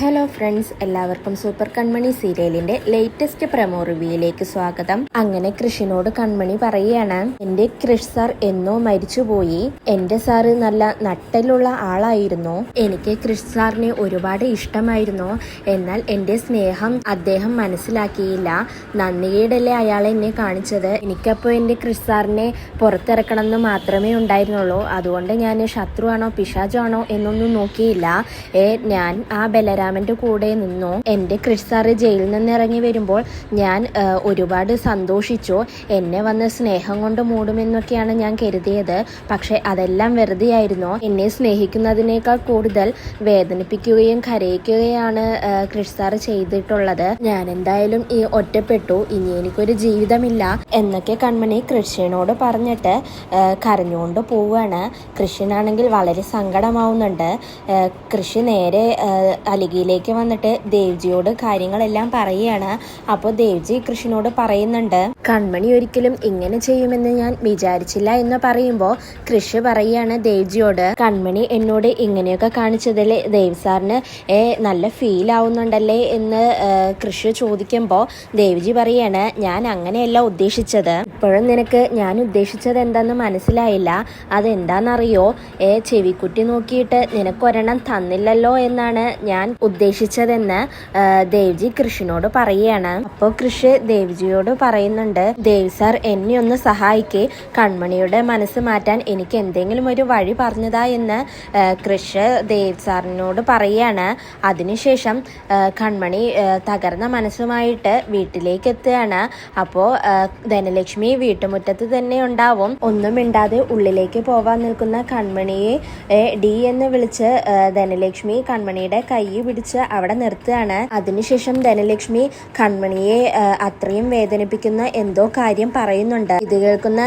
Hello friends എല്ലാവർക്കും super Kanmani സീരിയലിന്റെ latest promo റിവ്യൂയിലേക്ക് സ്വാഗതം. അങ്ങനെ കൃഷിനോട് കൺമണി പറയുകയാണ് എന്റെ കൃഷ് സാർ എന്നോ മരിച്ചുപോയി. എന്റെ സാറ് നല്ല നട്ടലുള്ള ആളായിരുന്നു. എനിക്ക് കൃഷ് സാറിനെ ഒരുപാട് ഇഷ്ടമായിരുന്നു. എന്നാൽ എന്റെ സ്നേഹം അദ്ദേഹം മനസ്സിലാക്കിയില്ല. നന്ദികേടല്ലേ അയാൾ എന്നെ കാണിച്ചത്? എനിക്കപ്പോൾ എന്റെ കൃഷ് സാറിനെ പുറത്തിറക്കണം എന്ന് മാത്രമേ ഉണ്ടായിരുന്നുള്ളൂ. അതുകൊണ്ട് ഞാൻ ശത്രുവാണോ പിശാചാണോ എന്നൊന്നും നോക്കിയില്ല. ഏ ഞാൻ ആ ബലരാമന്റെ കൂടെ നിന്നു. എന്റെ സാറ് ജയിലിൽ നിന്ന് ഇറങ്ങി വരുമ്പോൾ ഞാൻ ഒരുപാട് സന്തോഷിച്ചു. എന്നെ വന്ന് സ്നേഹം കൊണ്ട് മൂടുമെന്നൊക്കെയാണ് ഞാൻ കരുതിയത്. പക്ഷെ അതെല്ലാം വെറുതെയായിരുന്നു. എന്നെ സ്നേഹിക്കുന്നതിനേക്കാൾ കൂടുതൽ വേദനിപ്പിക്കുകയും കരയിക്കുകയാണ് ആ, സാർ ചെയ്തിട്ടുള്ളത്. ഞാൻ എന്തായാലും ഈ ഒറ്റപ്പെട്ടു. ഇനി എനിക്കൊരു ജീവിതമില്ല എന്നൊക്കെ കൺമണി കൃഷിനോട് പറഞ്ഞിട്ട് കരഞ്ഞുകൊണ്ട് പോവുകയാണ്. കൃഷിനാണെങ്കിൽ വളരെ സങ്കടമാവുന്നുണ്ട്. കൃഷി നേരെ ആ, അലികയിലേക്ക് വന്നിട്ട് ദേവ്ജിയോട് കാര്യങ്ങളെല്ലാം പറയുകയാണ്. അപ്പോൾ ദേവ്ജി കൃഷ്ണനോട് പറയുന്നുണ്ട് കൺമണി ഒരിക്കലും ഇങ്ങനെ ചെയ്യുമെന്ന് ഞാൻ വിചാരിച്ചില്ല എന്ന് പറയുമ്പോൾ കൃഷി പറയുകയാണ് ദേവ്ജിയോട് കൺമണി എന്നോട് ഇങ്ങനെയൊക്കെ കാണിച്ചതിൽ ദേവ് സാറിന് നല്ല ഫീൽ ആവുന്നുണ്ടല്ലേ? എന്ന് കൃഷ് ചോദിക്കുമ്പോൾ ദേവ്ജി പറയാണ് ഞാൻ അങ്ങനെയല്ല ഉദ്ദേശിച്ചത്. ഇപ്പോഴും നിനക്ക് ഞാൻ ഉദ്ദേശിച്ചത് എന്താന്ന് മനസ്സിലായില്ല. അതെന്താണെന്നറിയോ ഏ ചെവിക്കുട്ടി നോക്കിയിട്ട് നിനക്കൊരെണ്ണം തന്നില്ലല്ലോ എന്നാണ് ഞാൻ ഉദ്ദേശിച്ചതെന്ന് ദേവ്ജി കൃഷിനോട് പറയുകയാണ്. അപ്പോൾ കൃഷി ദേവ്ജിയോട് പറയുന്നുണ്ട് ദേവ് സാർ എന്നെ ഒന്ന് സഹായിക്കേ. കൺമണിയുടെ മനസ്സ് മാറ്റാൻ എനിക്ക് എന്തെങ്കിലും ഒരു വഴി പറഞ്ഞതാ എന്ന് കൃഷ് ദേവ് സാറിനോട് പറയുകയാണ്. അതിനുശേഷം കൺമണി തകർന്ന മനസ്സുമായിട്ട് വീട്ടിലേക്ക് എത്തുകയാണ്. അപ്പോൾ ധനലക്ഷ്മി വീട്ടുമുറ്റത്ത് തന്നെ ഉണ്ടാവും. ഒന്നും മിണ്ടാതെ ഉള്ളിലേക്ക് പോവാൻ നിൽക്കുന്ന കൺമണിയെ ഡി എന്ന് വിളിച്ച് ധനലക്ഷ്മി കൺമണിയുടെ കൈ പിടിച്ച് അവിടെ നിർത്തുകയാണ്. അതിനുശേഷം ധനലക്ഷ്മി കൺമണിയെ അത്രയും വേദനിപ്പിക്കുന്ന എന്തോ കാര്യം പറയുന്നുണ്ട്. ഇത് കേൾക്കുന്ന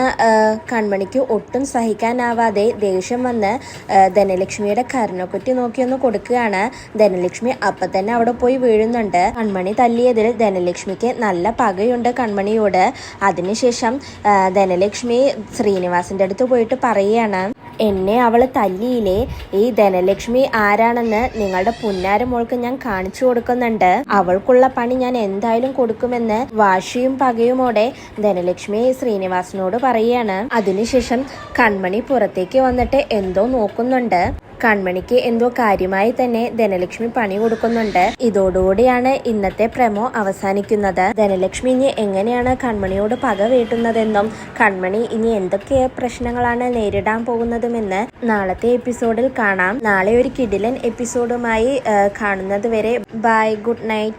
കൺമണിക്ക് ഒട്ടും സഹിക്കാനാവാതെ ദേഷ്യം വന്ന് ധനലക്ഷ്മിയുടെ കരുണക്കുറ്റി നോക്കിയൊന്ന് കൊടുക്കുകയാണ്. ധനലക്ഷ്മി അപ്പൊ തന്നെ അവിടെ പോയി വീഴുന്നുണ്ട്. കൺമണി തല്ലിയതിൽ ധനലക്ഷ്മിക്ക് നല്ല പകയുണ്ട് കൺമണിയോട്. അതിനുശേഷം ധനലക്ഷ്മി ശ്രീനിവാസിന്റെ അടുത്ത് പോയിട്ട് പറയുകയാണ്. എന്നെ അവൾ തല്ലിയില്ലേ? ഈ ധനലക്ഷ്മി ആരാണെന്ന് നിങ്ങളുടെ പുന്നാര മോൾക്ക് ഞാൻ കാണിച്ചു കൊടുക്കുന്നുണ്ട്. അവൾക്കുള്ള പണി ഞാൻ എന്തായാലും കൊടുക്കുമെന്ന് വാശിയും പകയുമോടെ ധനലക്ഷ്മി ശ്രീനിവാസനോട് പറയുകയാണ്. അതിനുശേഷം കൺമണി പുറത്തേക്ക് വന്നിട്ട് എന്തോ നോക്കുന്നുണ്ട്. കൺമണിക്ക് എന്തോ കാര്യമായി തന്നെ ധനലക്ഷ്മി പണി കൊടുക്കുന്നുണ്ട്. ഇതോടുകൂടിയാണ് ഇന്നത്തെ പ്രമോ അവസാനിക്കുന്നത്. ധനലക്ഷ്മി ഇനി എങ്ങനെയാണ് കൺമണിയോട് പക വീട്ടുന്നതെന്നും കൺമണി ഇനി എന്തൊക്കെ പ്രശ്നങ്ങളാണ് നേരിടാൻ പോകുന്നതുമെന്ന് നാളത്തെ എപ്പിസോഡിൽ കാണാം. നാളെ ഒരു കിടിലൻ എപ്പിസോഡുമായി കാണുന്നത് വരെ ബൈ ഗുഡ് നൈറ്റ്.